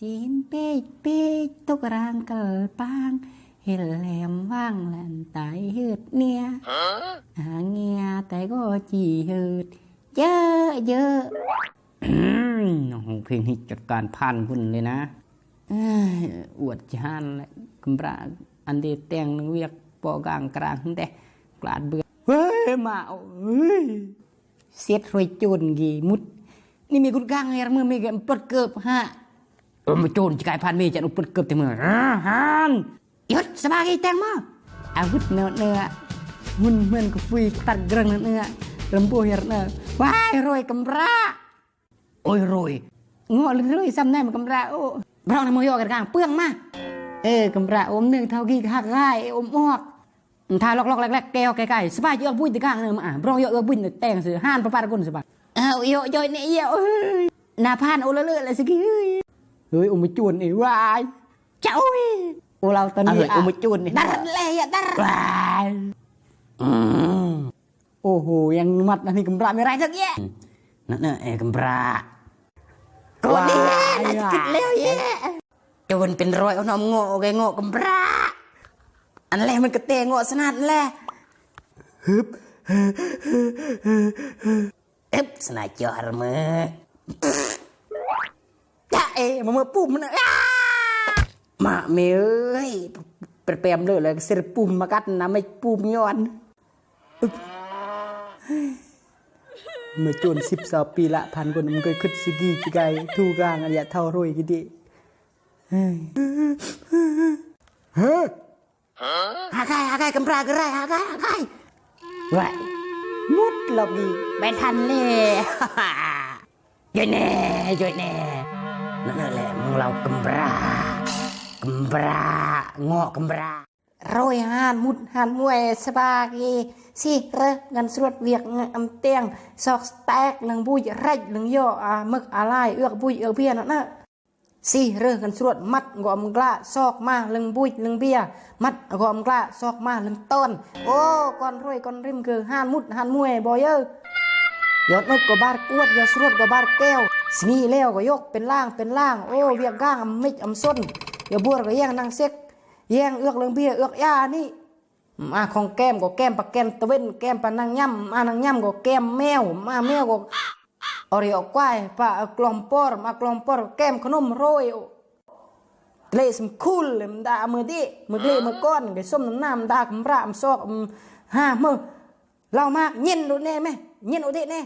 Xin bê bê túc rang cờ bang Hiền lèm vang lần tại hượt nia à, Nghe tại có chỉ hượt Dơ dơ โอ้โหเพลงนี้จัดการพันพุ่นเลยนะเอ้ยอวดจานเลยกำราอันเดียแต่งนึงเวียกปอกลางกลางแต่กลาดเบื่อเฮ้ยมาเอาเฮ้ยเสียดรวยโจนกีมุดนี่มีกุดกลางไงมือมีกันปดเกือบฮะเออ มาโจนจะกลายพันมีจะอุปดเกือบแต่มืออ่าฮันยุดสบายแตงมาอาวุธเนื้อเนื้อหุ่นเหมือนกับฟุยตัดเกรงเนื้อเนื้อลำพูเหี้ยเนื้อว้ายรวยกำราโอ้ยรวยงอเลยรวยซ้ำแน่มันกำราโอ้บรองในมือยอกันกลางเปื้องมาเออกำราอมหนึ่งเท่ากี้หักง่ายอมออกทาลอกๆแรกๆแก้วไกลๆสบายเยอะบุ้ยตะกลางเนื้อมาอะบรองเยอะบุ้ยแต่งเสือห้านประปาตะกุนสบายเอาเยอะย่อยเนี่ยเยอะเอ้ยนาพานโอละเลืออะไรสักที เฮ้ยเฮ้ยอมจวนนี่วายเจ้าเอ้ยโอเราตอนนี้อมจวนนี่ดัดเลยอะดัดวายอืมโอ้โหยังมัดนะนี่กำราไม่ไรสักแยะนั่นน่ะเอกำปราโกดีน่าจะคิดเร็วแย่จนเป็นรอยเอาน้ำโง่แกโง่กำปราอันแรกมันกระเตงโง่สนัดแหละฮึบอึบสนายจอรมือจ้าเอ มาเมื่อปุ่มมันมาเมยเอ้ยเปรมเลยเลยเสรปุ่มมากัดนะไม่ปุ่มย้อนเมื่อจนสิบสองปีละพันคนมันก็ขึ้นสกีจิไกทูกลางอันยะเท่ารวยกี่ดิเฮ้ยเฮ้ยหาใครหาใครกำปรากระไรหาใครหาใครไว้มุดหลบดีไม่ทันเลยย่อยแนั่นแหละมึงเรากำบรากำบรางอกำบราโรยหานมุดหานมวยสบากีสิเรกันสรวดเวียกอำเตียงซอกสแต็กหนังบุยไรหนังย่ออามึกอะไรเอือกบุยเอือกเบี้ยนั่นสิเรกันสรวดมัดกอมกล้าซอกมาหนังบุยหนังเบี้ยมัดกอมกล้าซอกมาหนังต้นโอ้ก่อนรวยก่อนริมคือหานมุดหานมวยบอยเออยอดนึกกบาร์กวดยอดสรวดกบาร์แก้ว สนีแล้วก็ยกเป็นล่างเป็นล่าง โอ้เวียงก้างอำมิดอำส้นยาบัวก็แย่งนางเซ็กแย่งเอื้อกเลืองเบี้ยเอื้อกยานี่มาของแก้มก็แก้มปลาแก้มตะเว้นแก้มปลานางย่ำมานางย่ำก็แก้มแมวมาแมวก็เอริออกควายปลากลอมปอร์มากลอมปอร์แก้มขนมโรยเลสมคูลมดามือดิมือเกลมือก้อนไก่ส้มน้ำน้ำดากมรามซอกมห้ามือเรามากเย็นดูแน่ไหมเย็นดูดิแน่